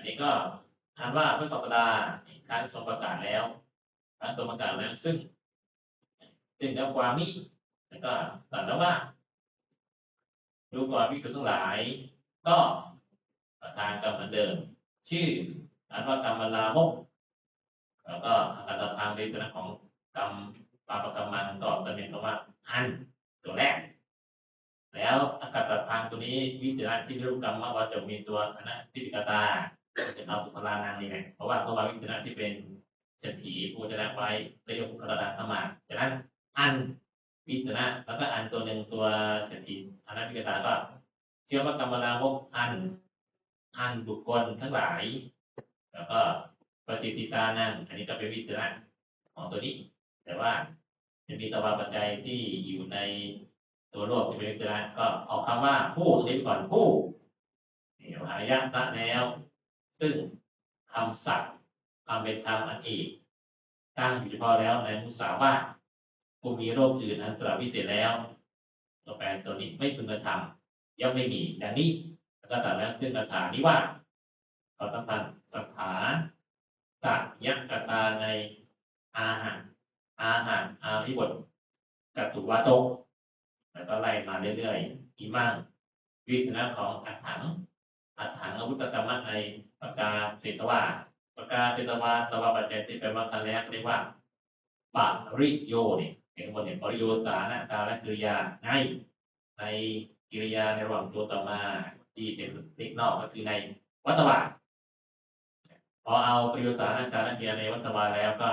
อันนี้ก็อ่านว่าพระสัปดาห์การทรงประกาศแล้วการทรงประกาศแล้วซึ่งซึ่งแล้วความนี้แล้วก็ตรัสแล้วว่าดูก่อนภิกษุทั้งหลาย ก็ประทานกรรมเหมือนเดิม ชื่ออันว่ากรรมลามกแล้วก็อาการตพังในลักษณะของกรรมปาปกรรมันก็จะเป็นคำว่าอันตัวแรก แล้วอากาศตพังตัวนี้วิสิระที่รูปกรรมว่าจะมีตัวอนะพิจิกตา จะเอาบุคลานางนี่แหละเพราะว่าพระวาวิสิระที่เป็นเฉถีผู้จะได้ไว้จะยกบุคลานางเข้ามาฉะนั้นอันวิสิระแล้วก็อันตัวหนึ่งตัวเฉถีอนะพิจิกตาก็เชื่อว่ากรรมลามกอันอันบุคคลทั้งหลาย แล้วก็ปฏิติตานั่งอันนี้ก็เป็นวิสิระของตัวนี้ แต่ว่าจะมีตวาปัจจัยที่อยู่ในตัวโลกที่เป็นวิสิระก็ออกคำว่าผู้ตรงนี้ไปก่อนผู้นี่หายะละแล้ว ซึ่งคำศัพท์ความเป็นธรรมอันเอกตั้งอยู่เฉพาะแล้วในมุสาวาทผู้มีโรคอื่นอันตรวิเศษแล้ว ตัวแปลตัวนี้ไม่พึงกระทำย่อมไม่มีดังนี้แล้วก็ตัดแล้วซึ่งคาถานี้ว่าเราสัมพันธ์สถาสัยยักกตาในอาหาร อาหารอาริบทกัตตุวาโตแล้วก็ไล่มาเรื่อยๆอีมั่งวิสนะของอัฏฐังอัฏฐังอวุธกรรมะใน ปากกาเศตวาปากกาเศตวาตวาปัจจัยที่แปลว่าคันแรกเรียกว่าปาริโยเนี่ยเห็นบนเนี่ยปริโยสานะการและกริยาในในกิริยาในระหว่างตัวต่อมาที่เป็นเล็กนอกก็คือในวัตวาพอเอาปริโยสานะการและกริยาในวัตวาแล้วก็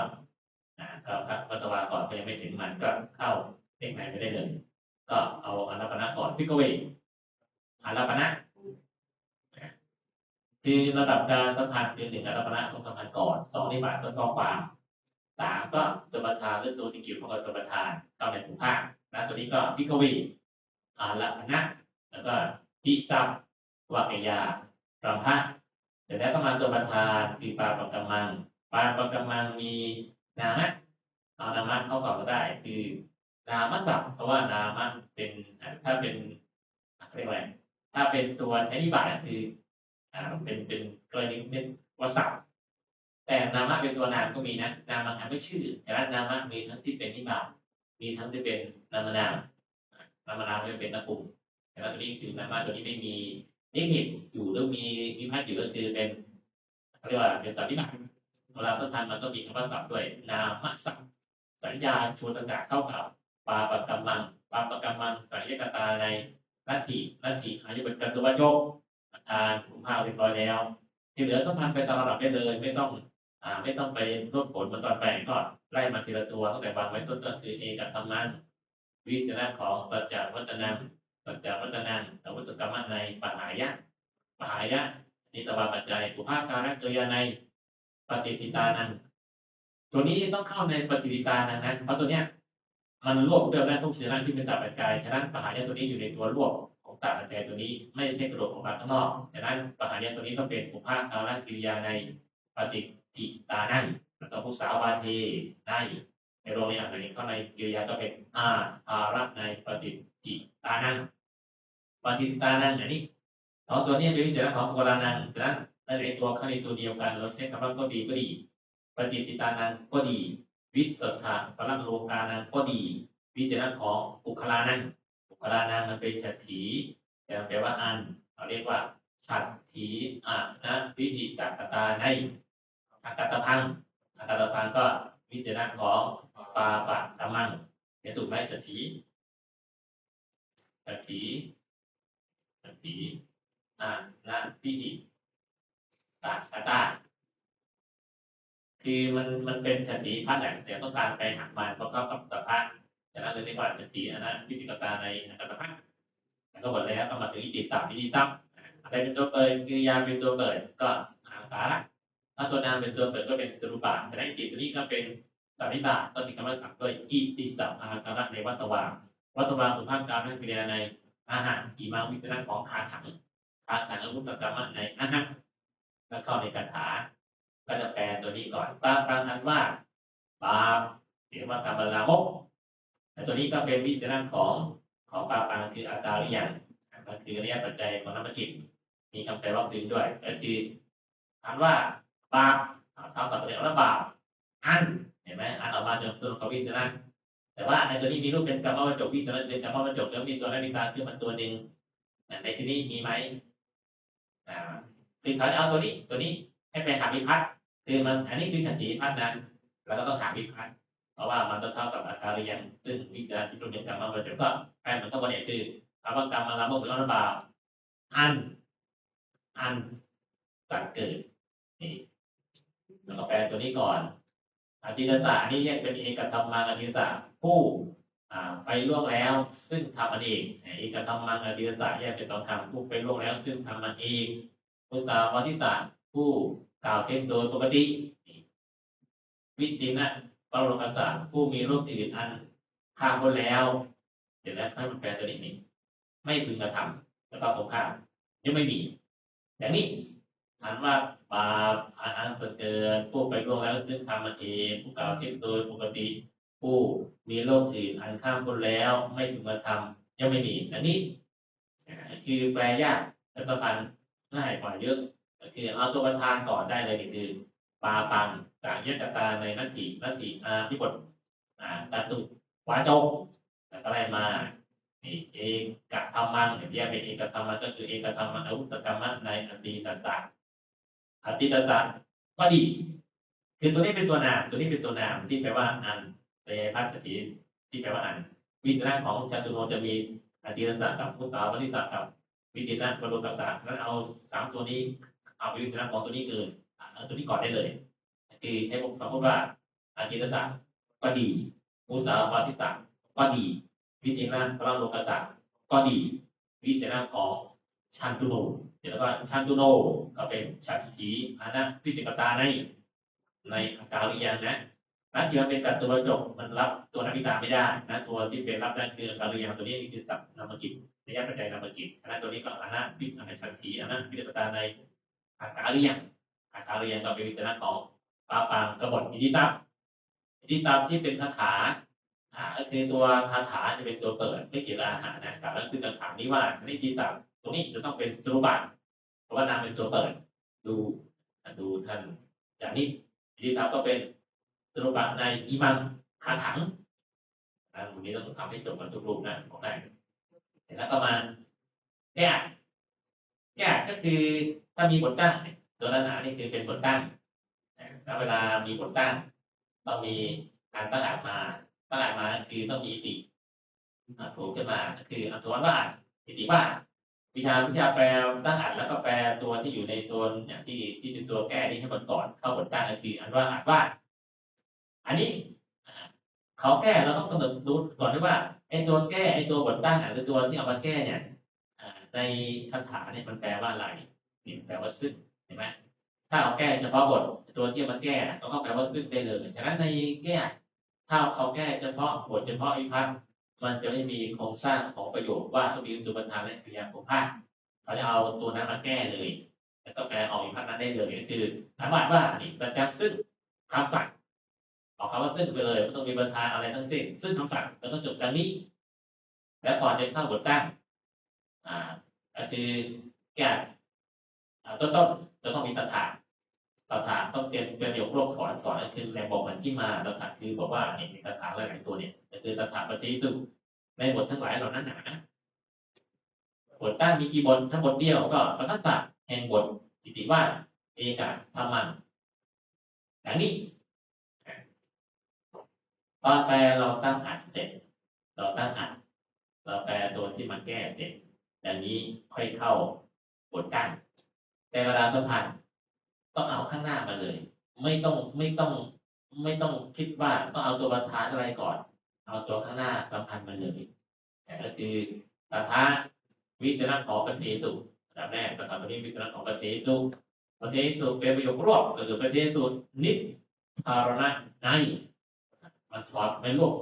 อ่าก็พักวัตวาก่อนก็ยังไม่ถึงมันก็เข้าเลขไหนไม่ได้เลย ก็เอาอนัปปนะก่อนพิกเวอารัปปนะ คือระดับการสัมพันธ์คือหนึ่งอารปณะต้องสัมพันธ์ก่อนสองนิบาตต้นข้อความสามก็ตัวประธานหรือตัวที่เกี่ยวข้องกับตัวประธานเข้าในภูมิภาคนะตัวนี้ก็พิกวีอารปณะแล้วก็พิซับวักยาสัมภะเสร็จแล้วก็มาตัวประธานคือปาปกำมังปาปกำมังมีนามะเอานามะเข้าก่อนก็ได้ คือนามศัพท์เพราะว่านามะเป็นถ้าเป็นเขาเรียกว่าอะไรถ้าเป็นตัวใช้นิบาตก็คือ เป็นเป็นกรณีเป็นวศัพท์แต่นามะเป็นตัวนามก็มีนะนามะไม่ชื่อแต่ละนามะมีทั้งที่เป็นนิบาตมีทั้งที่เป็นนามนามนามนามจะเป็นนักกลุ่มแต่ละตัวนี้คือนามะตัวนี้ไม่มีนิเหตุอยู่หรือมีวิพัฒน์อยู่ก็คือเป็นเรียกว่าเป็นสัพพิบัติเวลาต้นทันมันต้องมีคำว่าศัพท์ด้วยนามศัพท์สัญญาชวนต่างๆเข้ากับปาปกรรมังปาปกรรมังสัญญกตาในลัทธิลัทธิอายุเป็นกัตตุวโยก ทานถุงผ้าเรียบร้อยแล้ว ที่เหลือสัมพันธ์ไปตามระดับได้เลย ไม่ต้องอ่าไม่ต้องไปรวบผลมาตอนแบ่งก็ไล่มาทีละตัวตั้งแต่วางไว้ต้นๆคือเอกับธรรมันวิจารณ์ของสัจจวัตนังสัจจวัตนังอวุตกรรมในปหายะปหายะนิตวาปัจจัยปุภาการกริยาในปฏิทิตานังตัวนี้ต้องเข้าในปฏิทิตานังนะเพราะตัวเนี้ยมันรวบเดิมได้ทุกสิ่งที่เป็นตับปัจจัยฉะนั้นปหายะตัวนี้อยู่ในตัวรวบ ต่างปัจจัยตัวนี้ไม่ใช่กระโดดออกมาข้างนอกดังนั้นปหานี่ยตัวนี้ต้องเป็นอุปาการกิริยาในปฏิทิตานั่งแล้วก็ผู้สาวาเทได้ในโรงเรียนอันนี้เข้าในกิริยาก็เป็นอาอาระในปฏิทิตานั่งปฏิทิตานั่งอันนี้สองตัวนี้เป็นวิเศษของโบราณนังฉะนั้นในตัวข้างในตัวเดียวกันเราใช้คำว่าก็ดีก็ดี ปฏิทิตานังก็ดี วิสัทธาพลังโลกานังก็ดี วิเศษของอุคลานัง บุคลานามมันเป็นฉัตรถีแต่แปลว่าอันเราเรียกว่าฉัตรถีอะนะวิหิตักตาในอากาตพังอากาตพังก็วิเศษของปาปะกำมังเห็นถูกไหมฉัตรถีฉัตรถีฉัตรถีอะนะวิหิตักตาคือมันมันเป็นฉัตรถีพัดแหละแต่ต้องการไปหักมันเพราะเข้ากับสภาพ ฉะนั้นเลยเรียกว่าสติอันนั้นวิจิตรตาในอัตตภาพแล้วก็หมดแล้วก็มาถึงอิจิตสัมวิจิตสัมอะไรเป็นตัวเปิดกิริยาเป็นตัวเปิดก็หางตาละถ้าตัวนามเป็นตัวเปิดก็เป็นสรุปะฉะนั้นอิจิตตัวนี้ก็เป็นสัมวิบากก็มีคำว่าสัมด้วยอิติสัมอาการะในวัตวาวัตวาคือภาพการนั่งกิริยาในอาหารอีมังวิสนะของขาถังขาถังอาวุธกรรมในอาหารแล้วเข้าในคาถา ก็จะแปลตัวนี้ก่อนบางบางอันว่าบาปเรียกว่ากรรมลามก ต่ตัวนี้ก็เป็นวิสนะของของปาปังคืออาการหรือยังก็คือริยปัจจัยของน้ำจิตมีคำแปลว่าถึงด้วย ก็คืออ่านว่าบาปอ่าเท้าสัพเพแล้วบาปอันเห็นไหมอันออกมาจนสรุปกับวิสนะแต่ว่าในตัวนี้มีรูปเป็นกรรมวัจจกวิสนะเป็นกรรมวัจจกแล้วมีตัวนั้นมีตาขึ้นมาตัวหนึ่งในที่นี้มีไหมอ่าคือเขาจะเอาตัวนี้ตัวนี้ให้ไปหาวิพัฒน์คือมันอันนี้คือฉันทีวิพัฒน์นะแล้วก็ต้องหาวิพัฒน์ เพราะว่ามันต้องเท่ากับอากาเรียงซึ่งวิจารณ์ที่รูปเป็นกรรมวัจจกก็แปลมือนกับวันนี้คือคำว่ากรรมมาลามกหรือว่าบาปอัน อันตัดเกิดนี่แล้วก็แปลตัวนี้ก่อนอธิตสาอันนี้แยกเป็นเอกธรรมังอธิตสาผู้อ่าไปล่วงแล้ว ซึ่งทำมันเองเอกธรรมังอธิตสาแยกเป็นสองคำผู้ไปล่วงแล้ว ซึ่งทำมันเองมุสาวาทิสาผู้กล่าวเท็จโดยปกติ วิจินะ ปรโลกสาผู้มีรูปอื่นอันข้ามพ้นแล้ว เดี๋ยวแล้วถ้านแปลตัวนี้นี่ไม่พึงกระทำแล้วก็ผมข้ามยังไม่มีอย่างนี้อ่านว่าบาปอ่านอันสเกิดผู้ไปล่วงแล้วซึ่งทำมันเองผู้กล่าวเท็จโดยปกติผู้มีโรคอื่นอันข้ามพ้นแล้ว ไม่ถึงมาทำยังไม่มีอันนี้อ่คือแปลยากแต่ประพันธ์ง่ายกว่าเยอะคือเอาตัวประธานก่อนได้เลยคือ ปาปังต่างยตตาในนัตถินัตถิอาพิบทอ่าตตุวาจกแล้วก็ไล่มานี่เอกธรรมังเนี่ยแยกเป็นเอกธรรมก็คือเอกธรรมอวุตกรรมะในอดีตศาสตร์อดีตศาสตร์ก็ดี คือตัวนี้เป็นตัวนาม ตัวนี้เป็นตัวนามที่แปลว่าอันในพัฒถีที่แปลว่าอัน วิจารณ์ของจตุโนจะมีอดีตศาสตร์กับพุทธาวริศาสตร์กับวิจิตรบรรลุกศาสตร์นั้นเอาสามตัวนี้เอาไปวิจารณ์ของตัวนี้เกิน เอาตัวนี้ก่อนได้เลยคือใช้คำพูดว่าอดีตศาสตร์ก็ดีพุทธาวริศาสตร์ก็ดี วิจิตรพระโลกศาสตร์ก็ดี วิจารณ์ของชันตุโนเดี๋ยวแล้วก็ชันตุโนก็เป็นชันทีอานะพิจิกตาในในอาการหรือยังนะนะที่มันเป็นกัตตัวจบมันรับตัวนักพิตาไม่ได้นะตัวที่เป็นรับได้คืออาการหรือยังตัวนี้นี่คือสัพนามกิจระยะปัจจัยนามกิจอันนั้นตัวนี้ก็อานะพิอานะชันทีอานะพิจิกตาในอาการหรือยังาการหรือยังก็เป็นวิจารณ์ของปาปังกบฏอิทธิทรัพย์อิทธิทรัพย์ที่เป็นคาถาอ่าก็คือตัวคาถาจะเป็นตัวเปิดไม่เกี่ยวกับอาหารนะกับแล้วคือคาถานี้ว่าชนิดที่สามตรงนี้จะต้องเป็นสรุปะเพราะว่านามเป็นตัวเปิด ดูดูท่านจากนี้ที่สามก็เป็นสรุปะในอิมังคาถังนะวันนี้ต้องทำให้จบกันทุกรูปนะของได้เสร็จแล้วก็มาณแก้แก้ก็คือถ้ามีบทตั้ง ตัวนั้นนะนี่คือเป็นบทตั้งแล้วเวลามีบทตั้งต้องมีการตั้งอ่านมาตั้งอ่านมาคือต้องมีติโผล่ขึ้นมาก็คืออัตวันว่าอิติว่าวิชาวิชาแปลตั้งอ่านแล้วก็แปลตัวที่อยู่ในโซนอย่างที่ที่เป็นตัวแก้ที่ให้มันก่อนเข้าบทตั้งก็คืออันว่าอ่านว่า อันนี้เขาแก้เราต้องกำหนดดูก่อนด้วยว่าไอ้ตัวแก้ไอ้ตัวบทตั้งอะหรือตัวที่เอามาแก้เนี่ยในคาถาเนี่ยมันแปลว่าอะไรนี่แปลว่าซึ่ง เห็นไหมถ้าเอาแก้เฉพาะบทตัวที่เอามาแก้ต้องก็แปลว่าซึ่งได้เลยฉะนั้นในแก้ถ้าเขาแก้เฉพาะบทเฉพาะอิพัฒน์มันจะไม่มีโครงสร้างของประโยคว่าต้องมีจุประธานและกริยาของภาคเขาจะเอาตัวนั้นมาแก้เลย แล้วก็แปลออกอิพัฒน์นั้นได้เลยก็คือหมายความว่านี่ประจำซึ่งคำสั่งออกคำว่าซึ่งไปเลยไม่ต้องมีประธานอะไรทั้งสิ้น ซึ่งคำสั่งแล้วก็จบดังนี้ แล้วก่อนจะเข้าบทตั้งอ่าก็คือแก้ต้นต้น จะต้องมีตถาตถาต้องเตรียมเป็นประโยครบถอนก่อนก็คือแรงบอกมันที่มาตถาคือบอกว่าเนี่ยมีคาถาหลายตัวเนี่ยก็คือตถาปฏิสุในบททั้งหลายเหล่านั้นหนาบทตั้งมีกี่บททั้งบทเดียวก็ปทัสสะแห่งบทอิติว่าเอกาธรรมังอย่างนี้ตอนแปลเราตั้งอ่านเสร็จเราตั้งอ่านเราแปลตัวที่มันแก้เสร็จอย่างนี้ค่อยเข้าบทตั้ง แต่เวลาสัมพันธ์ต้องเอาข้างหน้ามาเลย ไม่ต้องไม่ต้องไม่ต้องคิดว่าต้องเอาตัวประธานอะไรก่อน เอาตัวข้างหน้าสำคัญมาเลยแต่ก็คือตถาวิจารณ์ของปฏิสุอันดับแรกตถาตัวนี้วิจารณ์ของปฏิสุปฏิสุเป็นประโยครวบก็คือปฏิสุนิพพารณะในมันถอดไม่รวบ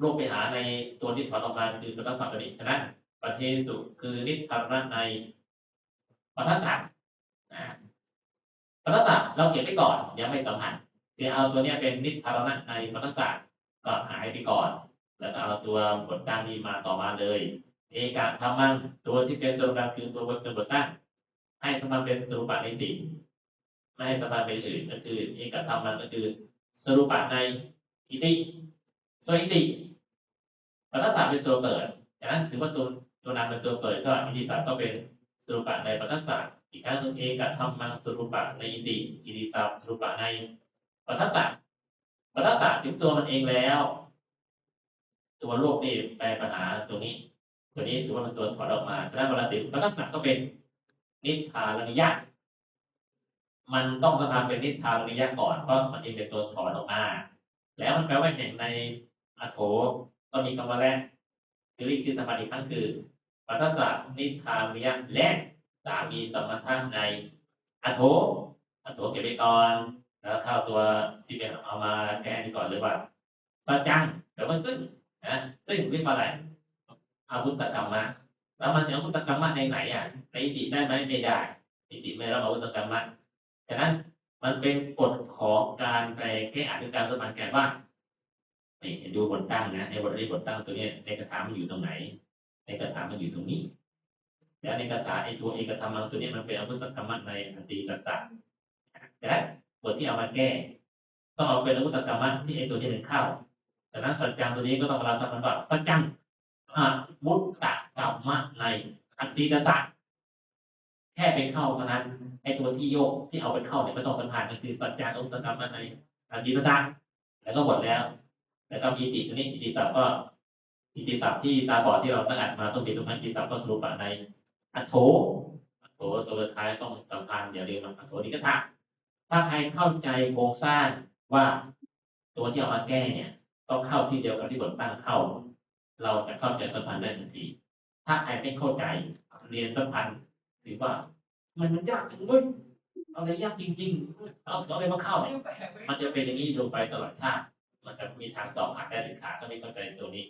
รวบไปหาในตัวที่ถอดออกมาคือปัทสัตว์ตัวนี้ฉะนั้นปฏิสุคือนิพพารณะในปัทสัต ว์นะปัทศาสตร์เราเก็บไว้ก่อนยังไม่สัมพันธ์คือเอาตัวนี้เป็นนิพพารณะในปัทศาสตร์ก็หายไปก่อน แล้วก็เอาตัวบทตั้งนี้มาต่อมาเลย เอกะธรรมังตัวที่เป็นตัวกลางคือตัวบทเป็นบทตั้งให้สมาเป็นสรุปะนิติไม่ให้สมพันธ์เป็นอื่นก็คือ เอกธรรมมันก็คือสรุปะในอิติส่วนอิติปัทสสะเป็นตัวเปิดจากนั้นถือว่าตัวตัวนามเป็นตัวเปิดก็อิติศัพท์ก็เป็นสรุปะในปัทสสะ อีกครั้งหนึ่งเอกธรรมังสรุปะในอิติอิติศัพท์สรุปะในปัทสสะปัทสสะถึงตัวมันเองแล้ว ตัวโลกนี่แปลปัญหาตัวนี้ ตัวนี้ถือว่าเป็นตัวถอนออกมาแต่ถ้าเวลาติดปัทสสะก็เป็นนิพพานนิยะมันต้องสภาพเป็นนิทานนิยะก่อนเพราะมันเองเป็นตัวถอนออกมา แล้วมันแปลว่าแห่งในอโถก็มีคำว่าแรกคือเรียกชื่อสมบัติอีกครั้งคือปัทสะนิทานนิยะและ สามีสมถะในอโถอโถเก็บไปก่อน แล้วเข้าตัวที่เป็นเอามาแก้ดีก่อนเลยว่าสัจจังแปลว่าซึ่งนะซึ่งเรียกว่าอะไรอาวุธกรรมะแล้วมันจะอาวุธกรรมะในไหนอะในอิติได้ไหมไม่ได้อิติไม่รับอาวุธกรรมะฉะนั้นมันเป็นกฎของการไปแก้อาการการสมานแก่ว่านี่ดูบทตั้งนะในบทนี้บทตั้งตัวเนี้ยในกระถามันอยู่ตรงไหน ในกระถามันอยู่ตรงนี้ แล้วในกระถาไอ้ตัวเอกธรรมังตัวนี้มันเป็นอาวุธกรรมะในอันตีตัสสะฉะนั้นบทที่เอามาแก้ ต้องเอาเป็นอาวุธกรรมะที่ไอ้ตัวนี้เป็นเข้าฉะนั้นสัจจังตัวนี้ก็ต้องเราทำมันว่าสัจจังอาวุธตะกรรมะในอันตีตัสสะแค่เป็นเข้าเท่านั้นไอตัวที่โยกที่เอาไปเข้าเนี่ยไม่ต้องสัมผัสก็คือสัจจานุตกรรมในอดีตศาสตร์แล้วก็หมดแล้ว แล้วก็อิติตัวนี้อิติศัพก็อิติศัพที่ตาบอดที่เราตั้งอ่านมาต้องมีตรงนั้นอิติศัพก็สรุปมาใน อัโถอัโถตัวสุดท้ายต้องสัมพันธ์อย่าลืมนะอัโถนิกถะถ้าใครเข้าใจโครงสร้างว่าตัวที่เอามาแก้เนี่ย ต้องเข้าที่เดียวกับที่บทตั้งเข้า เราจะเข้าใจสัมพันธ์ได้ทันที ถ้าใครไม่เข้าใจเรียนสัมพันธ์ถือว่า มันมันยากจังเว้ยอะไรยากจริง ๆ เอาเอาอะไรมาเข้าเนี่ยมันจะเป็นอย่างนี้ลงไปตลอดชาติมันจะมีทางสอบผ่านได้หรือขาดถ้าไม่เข้าใจตัวนี้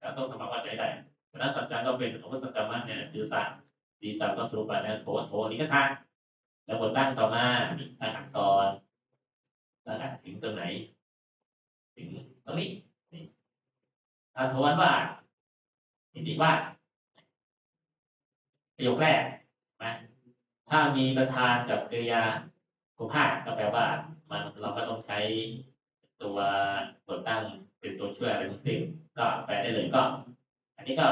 แล้วต้องทำความเข้าใจได้เพราะนั้นสัจจังก็เป็นอาวุธกรรมะเนี่ยคือศาสตร์ ดีศาสตร์ก็สรุปไปแล้วโถโถนี่ก็ทางแล้วบทตั้งต่อมาตั้งอักษรตั้งอักถึงตรงไหน ถึงตรงนี้นี่อาโทวนว่าอิติว่าประโยคแรกนะถ้ามีประธานกับกริยากุภาคก็แปลว่า มันเราก็ต้องใช้ตัวบทตั้งเป็นตัวช่วยอะไรทั้งสิ้นก็แปลได้เลยก็ อันนี้ก็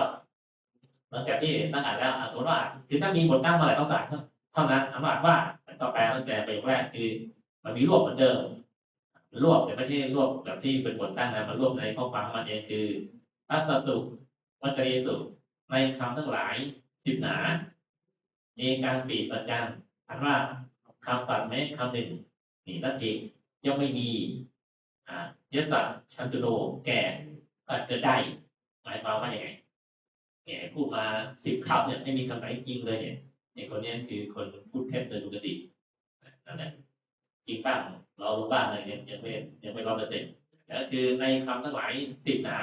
หลังจากที่ตั้งอ่านแล้วอ่านตัวว่าคือถ้ามีบทตั้งเมื่อไหร่ต้องการเท่านั้นอ่านว่าว่าก็แปตั้งแต่ประโยคแรกคือ มันมีรวบเหมือนเดิมรวบแต่ไม่ใช่รวบแบบที่เป็นบทตั้งนะมันรวบในข้อความของมันเองคือพัสสุวัจริสุในคำทั้งหลายสิบหนาเอกังปีสัจจังอันว่าคำสัตว์แม้คำหนึ่งนี่นาทีย่อมไม่มีอ่ายศชันตุโนแก่ตัดเกิดได้หมายความว่าอย่างไง เนี่ยพูดมาสิบคำเนี่ยไม่มีคำไหนจริงเลยเนี่ยในคนนี้คือคนพูดเท็จโดยปกตินั่นแหละจริงบ้างเรารู้บ้างอะไรเนี่ยยังไม่ยังไม่ร้อยเปอร์เซ็นต์แต่ก็คือในคำทั้งหลายสิบหนา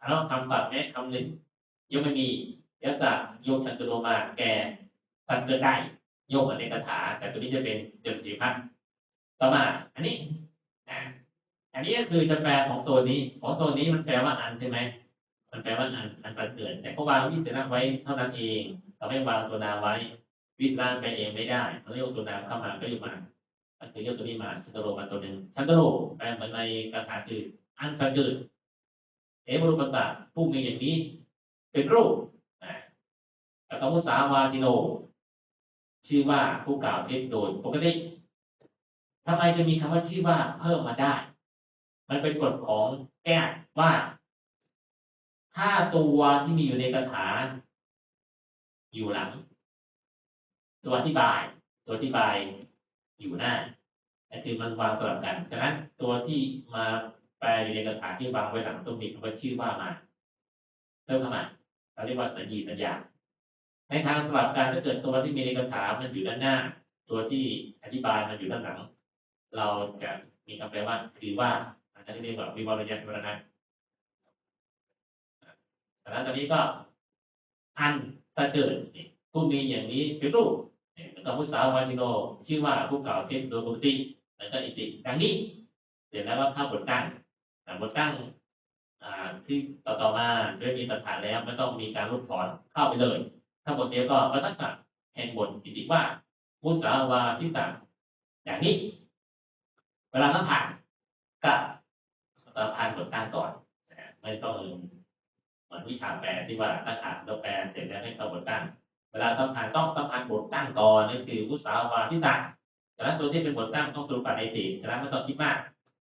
อันว่าคำสัตว์แม้คำหนึ่งย่อมไม่มียศโยกชันตุโนมาแก่ตัดเกิดได้โยกเหมือนในคาถา แต่ตัวนี้จะเป็นจนสีพันต่อมา อันนี้อันนี้ก็คือจะแปลของโซนนี้ ของโซนนี้มันแปลว่าอันใช่ไหม มันแปลว่าอันอันตัดเกิด แต่เขาวางวิสระไว้เท่านั้นเองเราไม่วางตัวนาไว้ วิสระไปเองไม่ได้เราโยกตัวนาเข้ามาก็อยู่มาก็คือโยกตัวนี้มาชันตโรมาตัวหนึ่งชันตโรแปลเหมือนในคาถาคืออันตัดเกิดเอวรูปศาสตร์ผู้มีอย่างนี้ เป็นรูปนะแล้วก็มุสาวาทิโน ชื่อว่าผู้กล่าวเท็จโดยปกติทำไมจะมีคำว่าชื่อว่าเพิ่มมาได้ มันเป็นกฎของแก้ว่า ถ้าตัวที่มีอยู่ในคาถา อยู่หลัง ตัวอธิบาย ตัวอธิบายอยู่หน้านั่นคือมันวางสลับกันฉะนั้นตัวที่มาแปลอยู่ในคาถาที่วางไว้หลังต้องมีคำว่าชื่อว่ามาเพิ่มเข้ามาเราเรียกว่าสัญญีสัญญาในทางสลับกันถ้าเกิดตัวที่มีในคาถามันอยู่ด้านหน้า ตัวที่อธิบายมันอยู่ด้านหลัง เราจะมีคำแปลว่าคือว่าอันนั้นเรียกว่าวิวรยันวรณะ ดังนั้นตอนนี้ก็อันถ้าเกิดผู้มีอย่างนี้เป็นรูปแล้วก็มุสาวาทิโนชื่อว่าผู้กล่าวเท็จโดยปกติแล้วก็อิติดังนี้ เสร็จแล้วก็เข้าบทตั้งบทตั้งที่ต่อต่อมาจะมีตัดฐานแล้วไม่ต้องมีการลบถอนเข้าไปเลย ถ้าบทเดียวก็วัฏสัตแห่งบทอิติว่า มุสาวาทิสังอย่างนี้ เวลาสัมผัสก็สัมพันบทตั้งก่อนไม่ต้อง เหมือนวิชาแปลที่ว่าตั้งอ่านแล้วแปลเสร็จแล้วให้เข้าบทตั้ง เวลาสัมพันธ์ต้องสัมพันธ์บทตั้งก่อนนั่นคือมุสาวาทิสัตฉะนั้นตัวที่เป็นบทตั้งต้องสรุปปัในติฉะนั้นไม่ต้องคิดมาก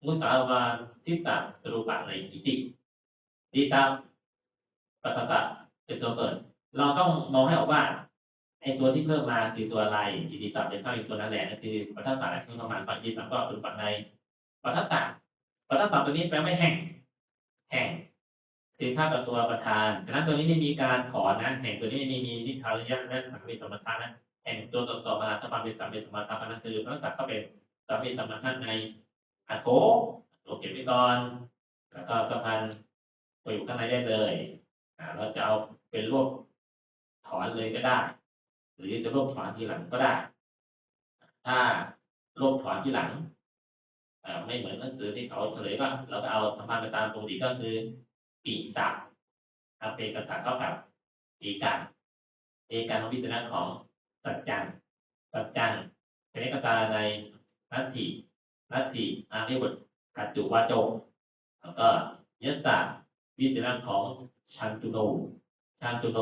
มุสาวาทิสัตสรุปปัในอิติดีซับปัสสะเป็นตัวเปิด เราต้องมองให้ออกว่าไอ้ตัวที่เพิ่มมาคือตัวอะไรอิติศัพเป็นข้าอีกตัวนั่นแหละนั่นคือปัทสะที่ประมาณฝั่งอิติศัพท์ก็สรุปปัในปัทสะปัทสะตัวนี้แปลว่แห่ง แห่ง คือค่ากับตัวประธานฉะนั้นตัวนี้ไม่มีการถอนนะ แห่งตัวนี้ไม่มีนิทาระยะและสามีสมรทานนะแห่งตัวต่อต่อมาสภาพเป็นสามีสมรทานนั่นคือพระสัตว์ก็เป็นสามีสมรทานในอัโถโอเก็บไว้ก่อนแล้วก็สัมพันธ์ไปอยู่ข้างในได้เลยอ่าเราจะเอาเป็นรวบถอนเลยก็ได้ หรือจะรวบถอนทีหลังก็ได้ ถ้ารวบถอนทีหลังอ่าไม่เหมือนหนังสือที่เขาเฉลยก็เราก็เอาสัมพันธ์ไปตามปกติก็คือ ปีศัพท์อาเปกษาเท่ากับเอกันเอกันของพิจารณาของสัจจังสัจจังเป็นเอกตาในนัตถินัตถิอาเรียกากัจจุวาโจกแล้วก็ยศะวิจารณาของชันตุโนชันตุโน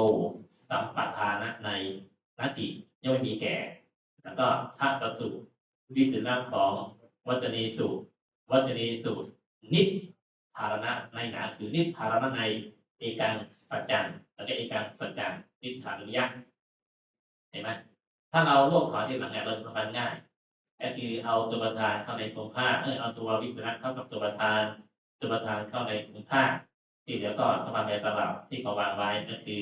สัมปทานะในนัตถิย่อมไม่มีแก่ แล้วก็ทัสสุวิจารณาของวัจนีสุวัจนีสุนิพ ธารณะในหนาคือนิพธารณะในเอกังสัจจังแล้วก็เอกังสัจจังนิพธารณยะเห็นไหมถ้าเรารวบถอนที่หลังเนี่ยเราจะทำง่ายก็คือเอาตัวประธานเข้าในกลุ่มผ้าเออเอาตัววิสระเข้ากับตัวประธาน ตัวประธานเข้าในกลุ่มผ้าที่เดี๋ยวก็สมาในตลับที่เขาวางไว้ก็คือ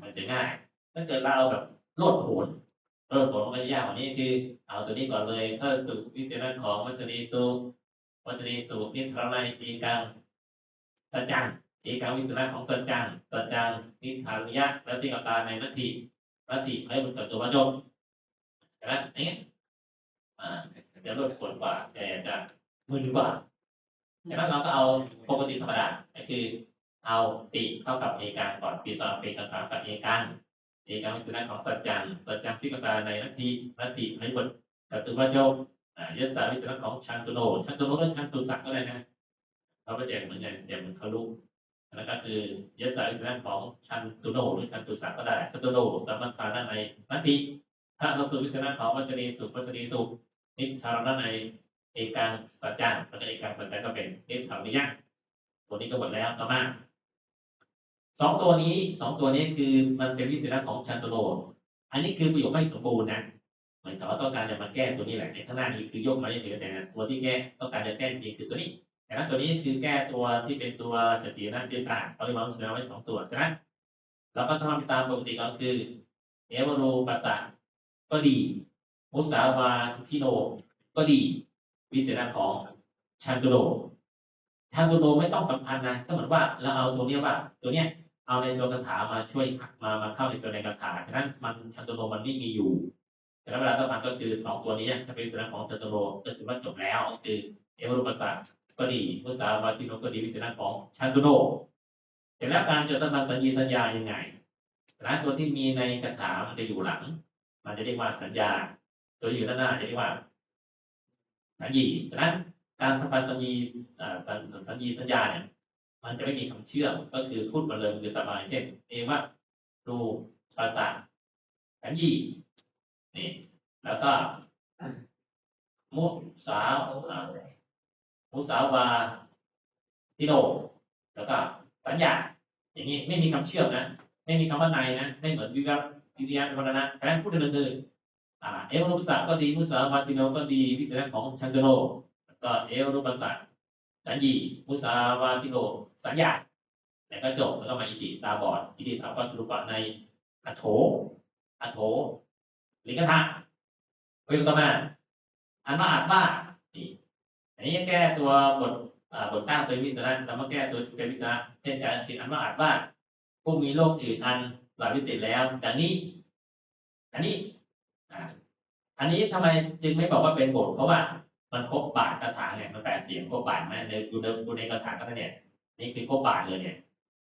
มันจะง่าย ถ้าเกิดเราเอาแบบโลดโผนโลดโผนมันก็ยากกว่านี้คือ เอาตัวนี้ก่อนเลยถ้าสุวิสระของมัจจุรีสุ วัจรีสูนิทรณยเอกังสัจจังเอกังวิสุระของสัจจังสัจจังนิทานิยะและสิ่งตาในนัตถินัตถิให้บุตรตัววจบนะอย่างเงี้ยอ่จะลดผลกว่าแต่จะมึนกว่าฉะนั้นเราก็เอาปกติธรรมดาก็คือ เอาติเข้ากับเอกังก่อนปีสองเปกันถามกับเอกังเอกังวิสุระของสัจจังสัจจังสิ่งตาในนัตถินัตถิให้บุตรตัววจบอ่า ยศสาวิจารณ์ของชันตุโนชันตุโนก็ชันตุสักก็ได้นะเขาก็แจกเหมือนกันแจกเหมือนเขาลุกแล้วก็คือยศสาวิจารณ์ของชันตุโนหรือชันตุสักก็ได้ชันตุโนสัมมัทานในนัตถิถ้าเราสูวิจารณ์ของวัจรีสุวัจรีสุนิทารณในเอกังสัจจังแล้วก็เอกังสัจจังก็เป็นนิทารนิยะตัวนี้ก็หมดแล้วต่อมาสองตัวนี้สองตัวนี้คือมันเป็นวิสัยของชันตุโนอันนี้คือประโยคไม่สมบูรณ์นะ เหมือนกับว่าต้องการจะมาแก้ตัวนี้แหละในข้างหน้านี้คือยกมาเฉยๆแต่ตัวที่แก้ต้องการจะแก้จริงคือตัวนี้ แต่นั้นตัวนี้คือแก้ตัวที่เป็นตัวสตินั่นที่ต่างเขาเรียกว่าเสือไว้สองตัวฉะนั้นเราก็ทำตามปกติก็คือเอวโรปัสสะก็ดี มุสาวาทิโน ก็ดี วิเศษของชันตุโนชันตุโนไม่ต้องสัมพันธ์นะก็เหมือนว่าเราเอาตัวเนี้ยว่า ตัวเนี้ยเอาในตัวคาถามาช่วยมามาเข้าในตัวในคาถาฉะนั้นมันชันตุโนมันไม่มีอยู่ แต่เวลาต้องกาก็คือสองตัวนี้ถ้าเป็นส่วนของจัตุโรก็ถือว่าจบแล้วคือเอวรูปศาสตร์ก็ดีมุสาวาทิโนก็ดีวิสัยของชันตุโนเสร็จแล้วการจดสัมสัญญีสัญญายังไงนะตัวที่มีในคาถามันจะอยู่หลัง มันจะเรียกว่าสัญญา ตัวอยู่ด้านหน้าจะเรียกว่าสัญญีฉะนั้นการสัมพันธ์สัญญีอ่าสัญญีสัญญาเนี่ยมันจะไม่มีคำเชื่อมก็คือพูดมาเลยคือสบายเช่นเอวะรูภาษาสัญญี นี่ แล้วก็ มุสาวอ่ามุสาวาทิโนแล้วก็สัญญาอย่างนี้ไม่มีคำเชื่อมนะ ไม่มีคำว่าในนะ ไม่เหมือนวิวัฒวิทยาวัฒนะแทนพูดเดินเลยอ่าเอวรูปศาสตร์ก็ดีมุสาวาทิโนก็ดี วิสัยของชันโดโนแล้วก็เอวรูปศาสัญญีมุสาวาทิโนสัญญาแล้วก็จบแล้วก็มาอิติตาบอดอิติสาวก็สรุปว่าในอัโถอัโถ ลิงกทะประโยคต่อมาอันว่าอาจว่านี่อันนี้แก้ตัวบทบทตั้งเป็นวิสระแล้วมาแก้ตัวเป็นวิสระเช่นการคิดอันว่าอาจว่าผู้มีโลกอื่นอันหลายวิเศษแล้ว ดังนี้ อันนี้อันนี้ทำไมจึงไม่บอกว่าเป็นบทเพราะว่า มันครบบาทคาถาเนี่ยมันแปดเสียงครบบาทไหมในดูในดูในคาถาก็เนี่ยนี่คือครบบาทเลยเนี่ย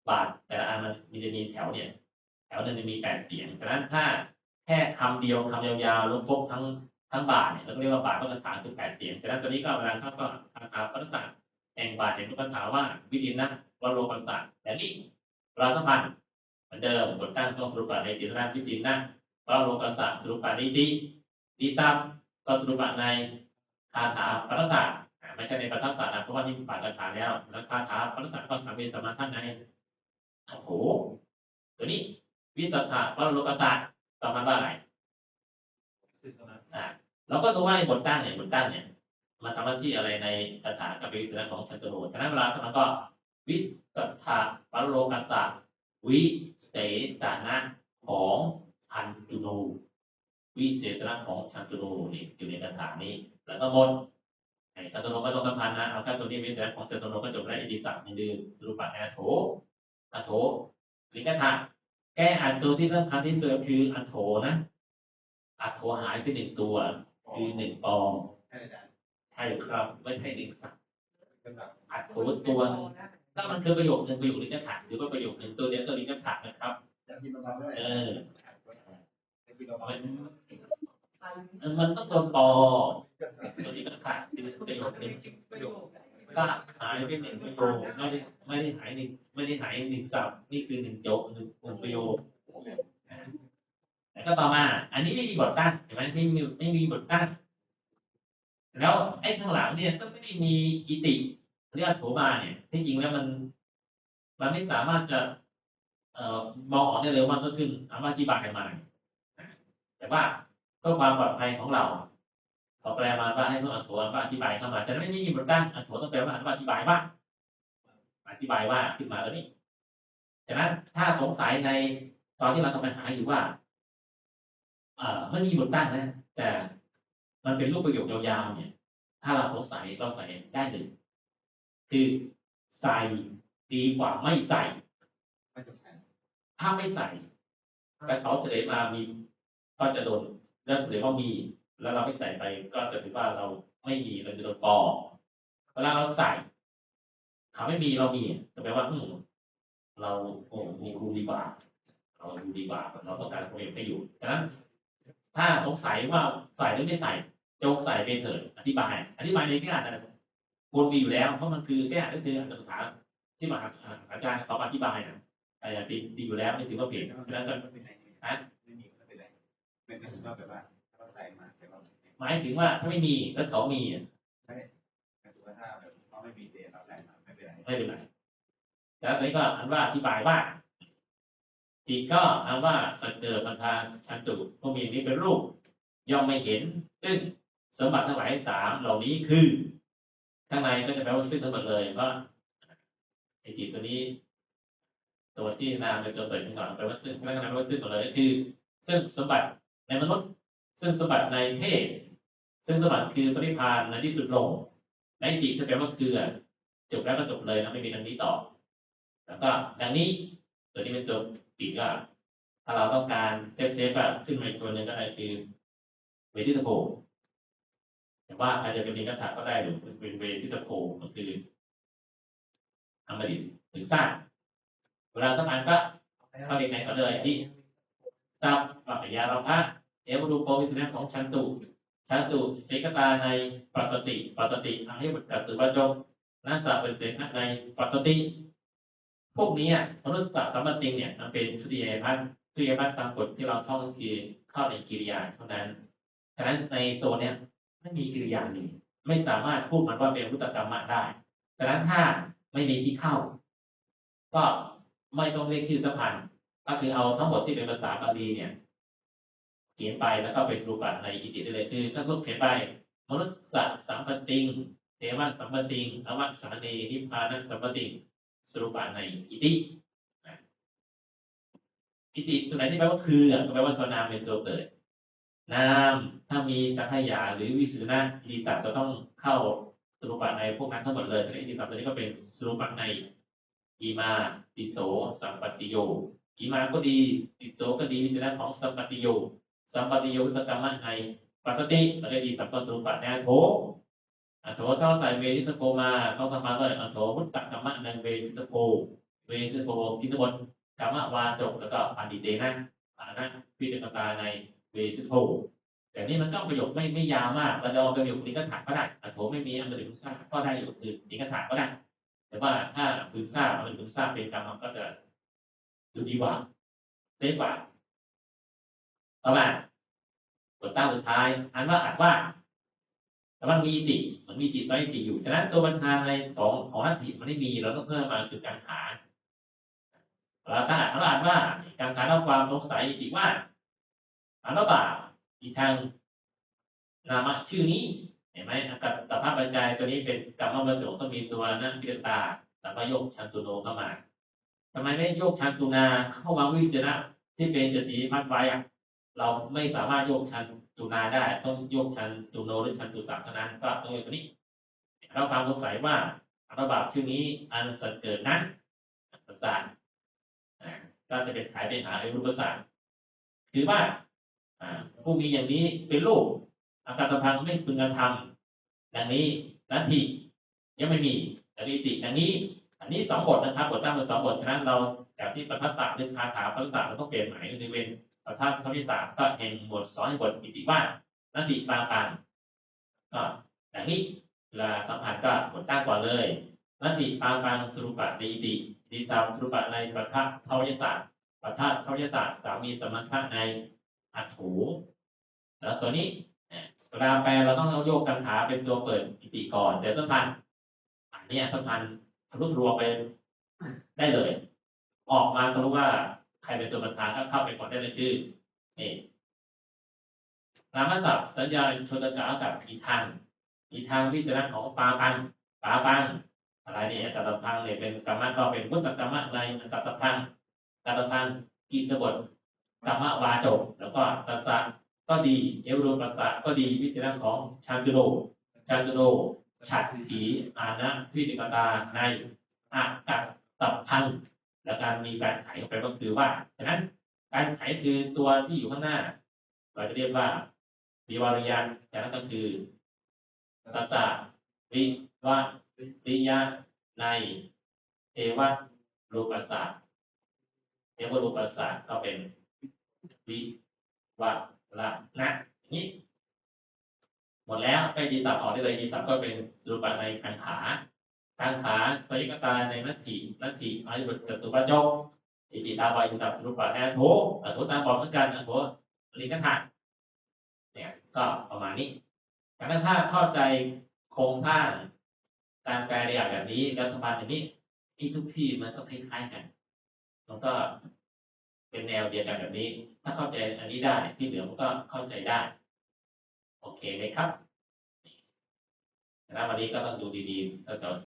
บาทแต่ละอันมันมันจะมีแถวเนี่ย แถวหนึงจะมีแปดเสียงฉะนั้นถ้า แค่คำเดียวคำยาวๆล้วครบทั้งทั้งบาทเนี่ยเราก็เรียกว่าบาทพระคาถาคือแปดเสียงฉะนั้นตอนนี้ก็เวลาเข้าก็คาถาพระศาสตร์แห่งบาทแห่งพระคาถาว่าวิธีนะวโรปัสสะแต่นี่ราธพันธ์เหมือนเดิมบทตั้งต้องสรุปในติรานวิธีนะวโรปัสสะสรุปนิติดีซับก็สรุปในคาถาพระศาสตร์ไม่ใช่ในพระศาสตร์นะเพราะว่านี่บาทคาถาแล้วแล้วคาถาพระศาสตร์ก็สามเณรสมาท่านในโอ้โหตัวนี้วิสัทธะวโรปัสสะ ต่อมาว่าอะไรอสารอ่าเราก็ดูว่าบทตั้งเนี่ยบทตั้งเนี่ยมาทำหน้าที่อะไรในคาถากับวิสัยของชันตุโรฉะนั้นเวลาทำนั้นก็วิสัทธะปรโลกัสสะวิเศษนะของชันตุโนวิเศษนะของชันตุโนนี่อยู่ในคาถานี้ แล้วก็หมดไอ้ชันตุโนก็ต้องสัมพันธ์นะเอาแค่ตัวนี้วิเศษของชันตุโนก็จบแล้วอิติศัพท์หนึ่งดื้อรูปะแอโถอโถลิงกถา แก้อ่านตัวที่สำคัญที่สุดคืออันโถนะ อัดโทหายไปหนึ่งตัว คือหนึ่งปองให้อาจารย์ใช่ครับ ไม่ใช่หนึ่งสัตว์เป็นแบบอัดโทตัวหนึ่งก็มันคือประโยคหนึ่งประโยคลิงก์ถามหรือว่าประโยคหนึ่งตัวเดียวก็ลิงก์ถามนะครับอยากกินประมาณเท่าไหร่เอออยากกินประมาณมันมันต้องโดนปอตัวลิงก์ถามคือประโยคหนึ่ง ก็หายไปหนึ่งประโยคไม่ได้ไม่ได้หายหนึ่งไม่ได้หายหนึ่งสับนี่คือหนึ่งโจหนึ่งหนึ่งประโยคแล้วก็ต่อมา อันนี้ไม่มีบทตั้งเห็นไหมไม่มีไม่มีบทตั้งแล้วไอ้ข้างหลังเนี่ยก็ไม่ได้มีอิติเรียกโถมาเนี่ยที่จริงแล้วมัน มันไม่สามารถจะเอ่อมองออกได้เลยว่ามันก็ขึ้นอธิอธิบายมาเนี่ยแต่ว่าเพื่อความปลอดภัยของเรา เขาแปลมาว่าให้เพื่ออันโถว่าอธิบายเข้ามา แต่ไม่มีบทตั้งอันโถต้องแปลว่าอธิบายว่าอธิบายว่าขึ้นมาแล้วนี่ฉะนั้นถ้าสงสัยในตอนที่เราทำปัญหาอยู่ว่า เอ่อมันมีบทตั้งนะ แต่มันเป็นรูปประโยคยาวๆเนี่ย ถ้าเราสงสัยเราใส่ได้เลยคือใส่ดีกว่าไม่ใส่ไม่จะใส่ถ้าไม่ใส่แล้วเขาเฉลยมามีก็จะโดนแล้วเฉลยว่ามี แล้วเราไม่ใส่ไปก็จะถือว่าเราไม่มีเราจะโดนปอเวลาเราใส่เขาไม่มีเรามีแต่แปลว่าอืมเราโอ้มีครูดีกว่า เราดูดีกว่าเราต้องการความเห็นให้อยู่ฉะนั้น ถ้าสงสัยว่าใส่หรือไม่ใส่จงใส่ไปเถิดอธิบาย อธิบายในแก้อะไรควรมีอยู่แล้วเพราะมันคือแก้ก็คืออัตถกถาที่มหาอาจารย์เขาอธิบายนะแต่ดีดีอยู่แล้วไม่ถือว่าผิดฉะนั้นก็ไม่เป็นไรไม่มีไม่เป็นไรไม่เป็นไรแบบว่าเราใส่มาแต่เรา หมายถึงว่าถ้าไม่มีแล้วเขามีอะแต่ตัวถ้าแบบเราไม่มีเดเราใส่มาไม่เป็นไรไม่เป็นไรแล้วตอนนี้ก็อันว่าอธิบายว่าอีกก็อันว่าสังเกิดบรรทานชันตุพวกมีนี้เป็นรูปย่อมไม่เห็น ซึ่งสมบัติทั้งหลายสามเหล่านี้คือ ข้างในก็จะแปลว่าซึ่งทั้งหมดเลยเพราะไอ้จิตตัวนี้ ตัวที่นามเป็นตัวเปิดขึ้นก่อนแปลว่าซึ่งข้างในแปลว่าซึ่งหมดเลยก็คือ ซึ่งสมบัติในมนุษย์ ซึ่งสมบัติในเทพ ซึ่งสมบัติคือปริพานในที่สุดลงในจิตจะแปลว่าคือจบแล้วก็จบเลยนะไม่มีดังนี้ต่อ แล้วก็ดังนี้ตัวนี้เป็นตัวปิดก็ถ้าเราต้องการเซฟเซฟอะขึ้นมาอีกตัวหนึ่งก็ได้คือเวทิตโพแต่ว่าใครจะเป็นลิงกัตถะก็ได้หรือเป็นเวทิตโพก็คืออมฤตถึงสร้างเวลาต้องอ่านก็เข้าเรียนไหนก็เลยที่จับปัปยาเราพระเอวรูปโปวิสนะของชันตุ ชันตุสิกตาในปัสสติ ปัสสติอังให้บุตรตุวจงนัสสะเป็นเสนในปัสสติ พวกนี้อะมนุษย์สัมปติงเนี่ยมันเป็นทุติยพัฒน์ทุติยพัฒน์ตามกฎที่เราท่องคือเข้าในกิริยาเท่านั้นฉะนั้นในโซนเนี้ยไม่มีกิริยาเลยไม่สามารถพูดมันว่าเป็นพุทธกรรมะได้ฉะนั้นถ้าไม่มีที่เข้า ก็ไม่ต้องเรียกชื่อสัมพันธ์ก็คือเอาทั้งหมดที่เป็นภาษาบาลีเนี่ย เขียนไปแล้วก็ไปสรุปในอิติได้เลยคือถ้าคุณเขียนไปมนุษย์สัมปติงเทวสัมปติงอวสานีนิพพานสัมปติงสรุปในอิติอิติตัวไหนที่แปลว่าคือก็แปลว่าตัวนามเป็นตัวเกิด นามถ้ามีสังขยาหรือวิสุนะอิติศัพท์จะต้องเข้าสรุปในพวกนั้นทั้งหมดเลยแต่อิติศัพท์ตัวนี้ก็เป็นสรุปในอีมาติโสสัมปติโยอีมาก็ดีติโสก็ดีวิสุนะของสัมปติโย สัมปติโยุตตมะในปัสสติก็ได้ดีสัมปสรุปในโถอัโถถ้าเราใส่เวทิตโพมาต้องทำมาด้วยอัโถมุตตะกรรมะนังเวทิตโพเวทิตโพกินตบนกรรมะวาจกแล้วก็ปานิเตนะปานะพิจารตาในเวทิตโพฉแต่นี่มันก็ประโยคไม่ไม่ยาวมากเราจะเอาประโยคนี้ก็ถามก็ได้อัโถไม่มีอันเป็นพึงทราบก็ได้อยู่คือนี้ก็ถามก็ได้ แต่ว่าถ้าพึงทราบอันเป็นพึงทราบเป็นกรรมก็จะดูดีกว่าเซฟกว่า ต่อมาบทตั้งสุดท้ายอ่านว่าอ่านว่า แต่มันมีอิติ มันมีจิตไว้อิติอยู่ฉะนั้นตัวบรรทานในของของนัตถิมันไม่มีเราต้องเพิ่มมาคือการขาเราตั้งอ่านว่าอ่านว่าการขาเอาความสงสัยอิติว่าอ่านว่าบ่าอีกทางนามะชื่อนี้เห็นไหมกับตภาพบรรยายตัวนี้เป็นกรรมบรรจงต้องมีตัวนั้นพิจตาแล้วก็โยกชันตุโนเข้ามาทำไมไม่โยกชันตุนาเข้ามาวิเศษนะที่เป็นจติพัดไว้อะ เราไม่สามารถโยกชันตุนาได้ ต้องโยกชันตุโนหรือชันตุสามเท่านั้นก็ต้องโยกตัวนี้เราความสงสัยว่าอัตบาปชื่อนี้อันสัตว์เกิดนั้นประสาทก็จะเป็นขายไปหาในรูปประสาทคือว่าผู้มีอย่างนี้เป็นลูกอาการตพังไม่พึงกระทำดังนี้นาทียังไม่มีแต่นิติดังนี้ อันนี้สองบทนะครับบทตั้งเป็นสองบทฉะนั้นเราจากที่ประทัดสามหรือคาถาประทัดสามเราต้องเปลี่ยนหมายก็คือเป็น ประทัดคำที่สามก็แห่งบทสอนบทอิติว่านาทีปาปานก็อย่างนี้เวลาสัมผัสก็กดตั้งก่อนเลยนัตติปาปังสรุปะในอิติดีสามสรุปะในปัทภเทวยศาสตร์ปัทภเทวยศาสตร์สามีสมรรถะในอัตถูแล้วตัวนี้เวลาแปลเราต้องเอาโยกกันขาเป็นตัวเปิดอิติก่อนแต่สัมพันธ์อันนี้สัมพันธ์ทะลุทะลวงไปได้เลย ออกมาก็รู้ว่า ใครเป็นตัวประธานก็เข้าไปก่อนได้เลยคือนี่นามศัพท์สัญญาชนกะกับอีทางอีทางพิจารณาของปาปังปาปังอะไรเนี่ยกัตพังเนี่ยเป็นกรรมะก็เป็นมุตตกรรมะในกัตตพังกัตพังกินตบทกรรมะวาจบแล้วก็ตัสสะก็ดีเอวโรปัสสะก็ดีพิจารณาของชานตุโนชานตุโนฉัตรถีอานะพิจิกตาในอากัตตพัง และการมีการไขเข้าไปก็คือว่าฉะนั้นการไขคือตัวที่อยู่ข้างหน้า เราจะเรียกว่าวิวาริยันจากนั้นก็คือตัสสะวิวะริยะในเทวะรูปัสสะเทวรูปัสสะก็เป็นวิวะละนะอย่างนี้หมดแล้วไปดีสับออกได้เลยดีสับก็เป็นรูปะในกังขา กังขาสยกตาในนัตถินัตถิอายุบจตุปัจจกอิติตาบอยอิตับรูปะแอโถอโถตาบอดเหมือนกันอโถลิงกันถัดเนี่ยก็ประมาณนี้แต่ถ้าเข้าใจโครงสร้างการแปลเรียกแบบนี้รัฐบาลอย่างนี้อีทุกที่มันก็คล้ายๆกัน มันก็เป็นแนวเดียวกันแบบนี้ ถ้าเข้าใจอันนี้ได้ที่เหลือมันก็เข้าใจได้ โอเคไหมครับแล้ววันนี้ก็ต้องดูดีๆแล้วจะ